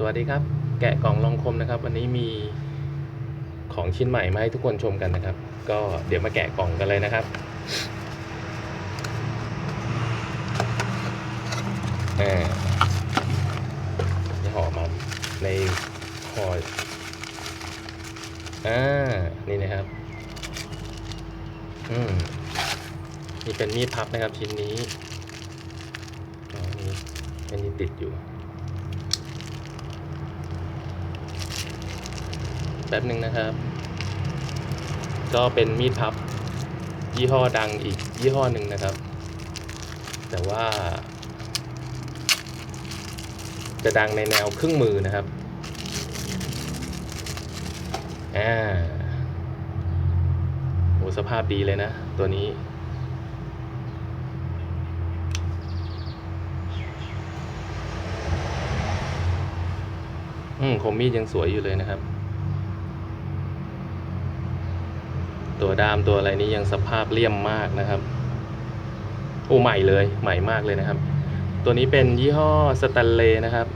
สวัสดีครับ แกะกล่องลองคมนะครับ วันนี้มีของชิ้นใหม่มาให้ทุกคนชมกันนะครับ ก็เดี๋ยวมาแกะกล่องกันเลยนะครับนี่ห่อมาในห่ออ่านี่นะครับ อืมนี่เป็นมีดพับนะครับชิ้นนี้อ๋อนี่อันนี้ติดอยู่ แป๊บหนึ่งนะครับ ก็เป็นมีดพับยี่ห้อดังอีกยี่ห้อหนึ่งนะครับ แต่ว่า จะดังในแนวเครื่องมือนะครับอ่าโหสภาพดีเลยนะ ตัวนี้อืมคมมีดยังสวยอยู่เลยนะครับ ตัวดามตัวอะไรนี้ยังสภาพเลี่ยมมากนะครับโอ้ใหม่เลยใหม่มากเลยนะครับ ตัวนี้เป็นยี่ห้อสแตนเลนะครับ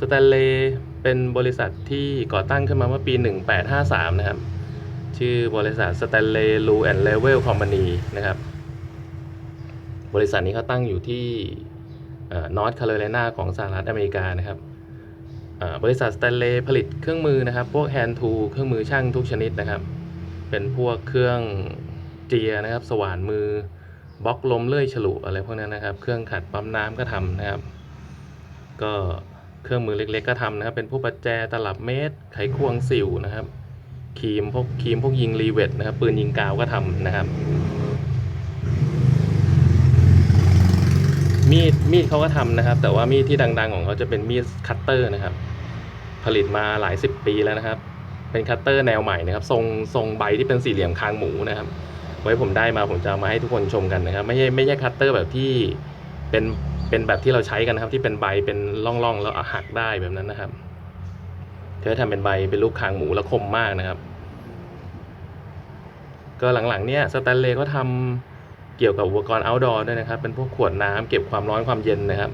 สแตนเลเป็นบริษัทที่ก่อตั้งขึ้นมาเมื่อปี 1853 นะครับ ชื่อบริษัทสแตนเลลูแอนด์เลเวลคอมพานีนะครับ บริษัทนี้เขาตั้งอยู่ที่นอร์ทแคโรไลนาของสหรัฐอเมริกานะครับ บริษัทสแตนเลย์ผลิตเครื่องมือนะครับ พวกแฮนด์ทูเครื่องมือช่างทุกชนิดนะครับ เป็นพวกเครื่องเจียนะครับ สว่านมือบล็อกลมเลื่อยฉลุอะไรพวกนั้นนะครับ เครื่องขัดปั๊มน้ำก็ทำนะครับ ก็เครื่องมือเล็ก ๆ ก็ทำนะครับ เป็นพวกประแจตลับเมตร ไขควงสิวนะครับครีมพวกครีมพวกยิงรีเวทนะครับ ปืนยิงกาวก็ทำนะครับ มีดมีดเขาก็ทำนะครับ แต่ว่ามีดที่ดัง ๆ ของเขาจะเป็นมีดคัตเตอร์นะครับ ผลิตมาหลายสิบปีแล้วนะครับ เป็นคัตเตอร์แนวใหม่นะครับทรงทรงใบที่เป็นสี่เหลี่ยมคางหมูนะครับ ไว้ผมได้มาผมจะมาให้ทุกคนชมกันนะครับ ไม่ใช่ไม่ใช่คัตเตอร์แบบที่เป็นเป็นแบบที่เราใช้กันนะครับ ที่เป็นใบเป็นร่องๆแล้วหักได้แบบนั้นนะครับเธอทำเป็นใบเป็นรูปคางหมูแล้วคมมากนะครับ ก็หลังๆเนี่ยสแตนเลย์ก็ทำ เกี่ยวกับอุปกรณ์ outdoor ด้วยนะครับ เป็นพวกขวดน้ำเก็บความร้อนความเย็นนะครับ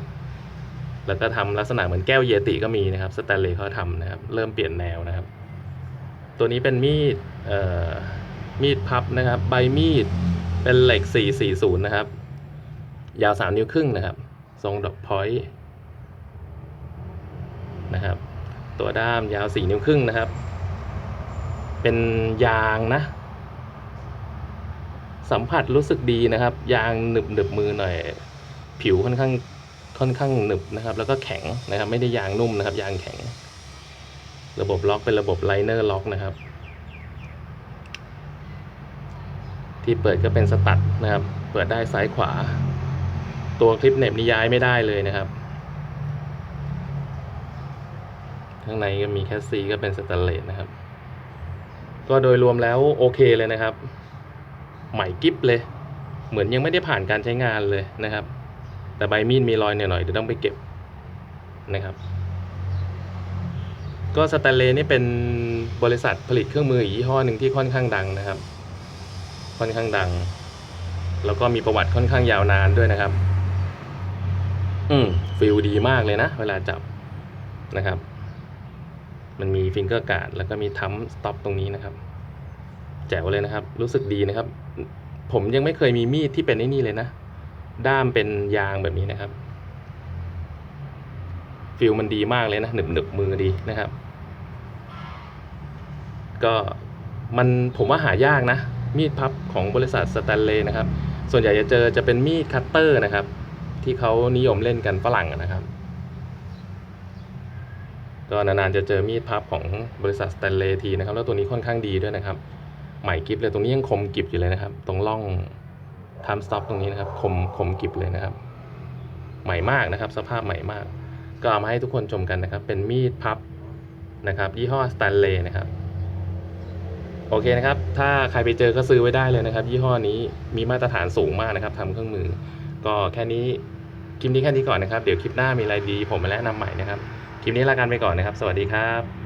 แล้วก็ทำลักษณะเหมือนแก้วเยติก็มีนะครับสแตนเลย์เขาทำนะครับ เริ่มเปลี่ยนแนวนะครับ ตัวนี้เป็นมีดมีดพับนะครับ ใบมีดเป็นเหล็ก 440 นะครับ ยาว 3 นิ้วครึ่งนะครับ ทรงดอกพอยต์นะครับ ตัวด้ามยาว 4 นิ้วครึ่งนะครับ เป็นยางนะ สัมผัสรู้สึกดีนะครับ ยางหนึบหนึบมือหน่อย ผิวค่อนข้างค่อนข้างหนึบนะครับ แล้วก็แข็งนะครับ ไม่ได้ยางนุ่มนะครับ ยางแข็ง ระบบล็อกเป็นระบบไลเนอร์ล็อกนะครับ ที่เปิดก็เป็นสตัดนะครับ เปิดได้ซ้ายขวา ตัวคลิปเหน็บนี่ย้ายไม่ได้เลยนะครับ ข้างในก็มีแคสซีก็เป็นสแตนเลสนะครับ ก็โดยรวมแล้วโอเคเลยนะครับ ใหม่กิฟเลย เหมือนยังไม่ได้ผ่านการใช้งานเลยนะครับ แต่ใบมีดมีรอยหน่อยๆเดี๋ยวต้องไปเก็บนะครับ ก็สแตนเลย์นี่เป็นบริษัทผลิตเครื่องมืออีกยี่ห้อหนึ่งที่ค่อนข้างดังนะครับ ค่อนข้างดัง แล้วก็มีประวัติค่อนข้างยาวนานด้วยนะครับ อืมฟิลดีมากเลยนะ เวลาจับนะครับ มันมีฟิงเกอร์การ์ดแล้วก็มีทัมสต็อปตรงนี้นะครับ แจ๋วเลยนะครับ รู้สึกดีนะครับ ผมยังไม่เคยมีมีดที่เป็นไอ้นี่เลยนะ ด้ามเป็นยางแบบนี้นะครับฟิลมันดีมากเลยนะหนึบหนึบมือดีนะครับ ก็มันผมว่าหายากนะ มีดพับของบริษัทสแตนเลย์นะครับ ส่วนใหญ่จะเจอจะเป็นมีดคัตเตอร์นะครับ ที่เขานิยมเล่นกันฝรั่งนะครับ ก็นานๆจะเจอมีดพับของบริษัทสแตนเลย์ทีนะครับ แล้วตัวนี้ค่อนข้างดีด้วยนะครับ ใหม่กิฟเลยตรงนี้ยังคมกิบอยู่เลยนะครับ ตรงร่องทำสต็อปตรงนี้นะครับคมคมกิบเลยนะครับ ใหม่มากนะครับ สภาพใหม่มาก ก็เอามาให้ทุกคนชมกันนะครับ เป็นมีดพับนะครับ ยี่ห้อสแตนเลย์นะครับโอเคนะครับ ถ้าใครไปเจอก็ซื้อไว้ได้เลยนะครับ ยี่ห้อนี้มีมาตรฐานสูงมากนะครับทำเครื่องมือ ก็แค่นี้คลิปนี้แค่นี้ก่อนนะครับ เดี๋ยวคลิปหน้ามีอะไรดี ผมมาแนะนำใหม่นะครับ คลิปนี้ลากันไปก่อนนะครับ สวัสดีครับ